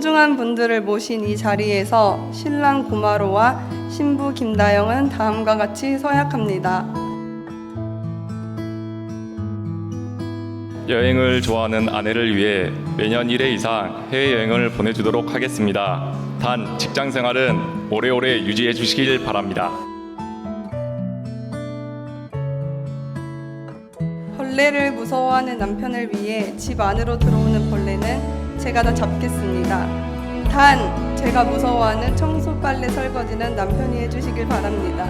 소중한 분들을 모신 이 자리에서 신랑 구마로와 신부 김다영은 다음과 같이 서약합니다. 여행을 좋아하는 아내를 위해 매년 1회 이상 해외여행을 보내주도록 하겠습니다. 단 직장 생활은 오래오래 유지해 주시길 바랍니다. 벌레를 무서워하는 남편을 위해 집 안으로 들어오는 벌레는 제가 다 잡겠습니다. 단 제가 무서워하는 청소 빨래 설거지는 남편이 해주시길 바랍니다.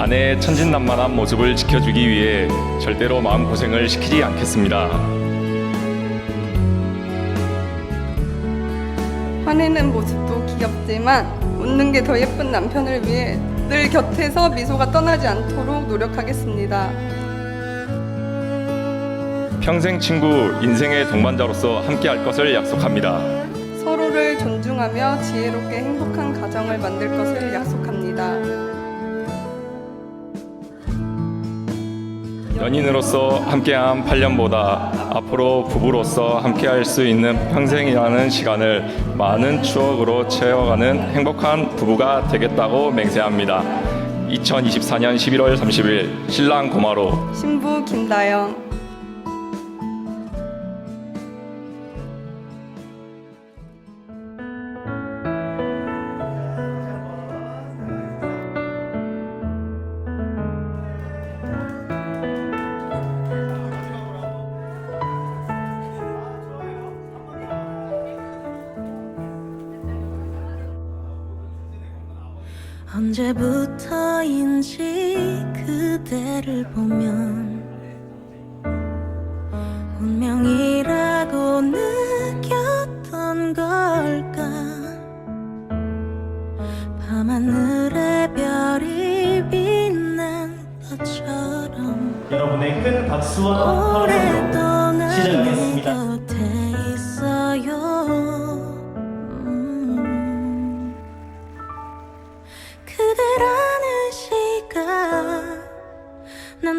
아내의 천진난만한 모습을 지켜주기 위해 절대로 마음고생을 시키지 않겠습니다. 화내는 모습도 귀엽지만 웃는 게 더 예쁜 남편을 위해 늘 곁에서 미소가 떠나지 않도록 노력하겠습니다. 평생 친구, 인생의 동반자로서 함께할 것을 약속합니다. 서로를 존중하며 지혜롭게 행복한 가정을 만들 것을 약속합니다. 연인으로서 함께한 8년보다 앞으로 부부로서 함께할 수 있는 평생이라는 시간을 많은 추억으로 채워가는 행복한 부부가 되겠다고 맹세합니다. 2024년 11월 30일 신랑 고마로 신부 김다영 언제부터인지 그대를 보면 운명이라고 느꼈던 걸까 밤하늘에 별이 빛난 것처럼 여러분의 큰 박수와 환호로 시작하겠습니다.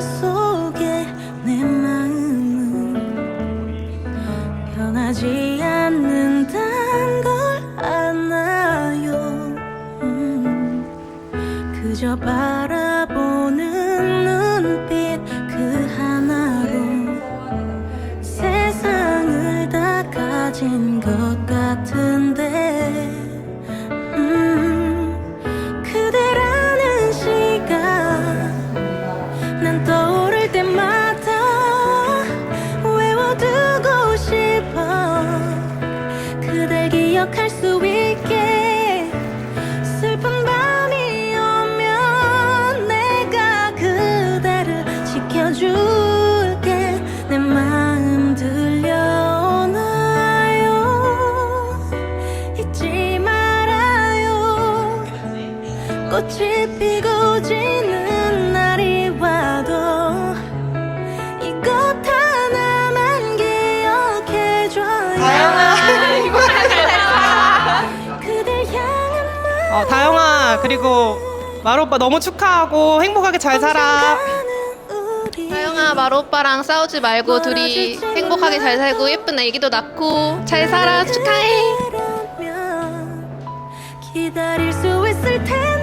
속에 내 마음은 변하지 않는단 걸 아나요? 음, 그저 바라보는 눈빛 그 하나로 세상을 다 가진 것 같은데 피고 지는 날이 와도 이것 하나만 기억해줘요 그댈 향한 어, 다영아 그리고 마루 오빠 너무 축하하고 행복하게 잘 살아. 다영아 마루 오빠랑 싸우지 말고 둘이 행복하게 잘 살고 예쁜 애기도 낳고 잘 살아. 축하해. 기다릴 수 있을 텐데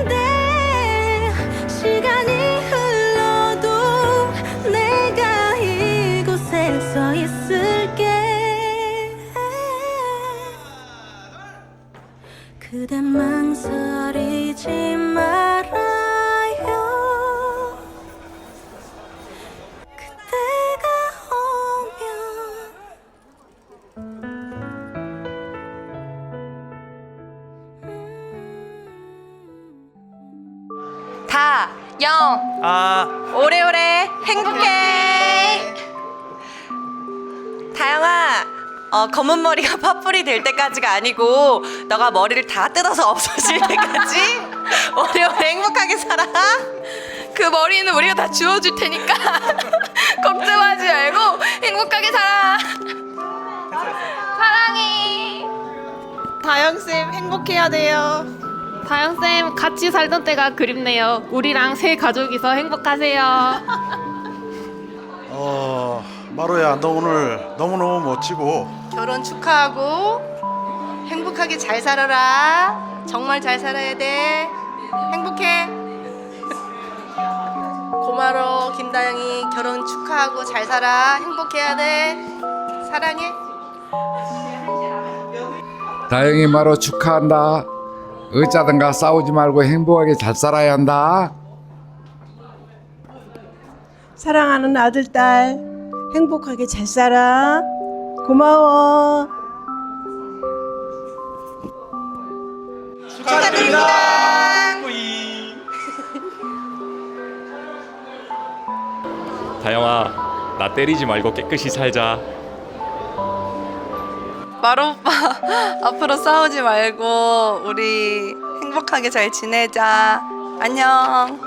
영, 아 오래오래 행복해. 다영아, 어, 검은 머리가 파뿌리 될 때까지가 아니고 너가 머리를 다 뜯어서 없어질 때까지 오래오래 행복하게 살아. 그 머리는 우리가 다 주워줄 테니까 걱정하지 말고 행복하게 살아 사랑해 다영쌤 행복해야 돼요. 다영 쌤 같이 살던 때가 그립네요 우리랑 새 가족이서 행복하세요 어, 마루야, 너 오늘 너무너무 멋지고 결혼 축하하고 행복하게 잘 살아라. 정말 잘 살아야 돼. 행복해. 고마워 김다영이 결혼 축하하고 잘 살아. 행복해야 돼. 사랑해. 다영이 마루 축하한다. 어쩌든가 싸우지 말고 행복하게 잘 살아야 한다. 사랑하는 아들 딸 행복하게 잘 살아 고마워 다영아, 나 때리지 말고 깨끗이 살자. 오빠 앞으로 싸우지 말고 우리 행복하게 잘 지내자. 안녕.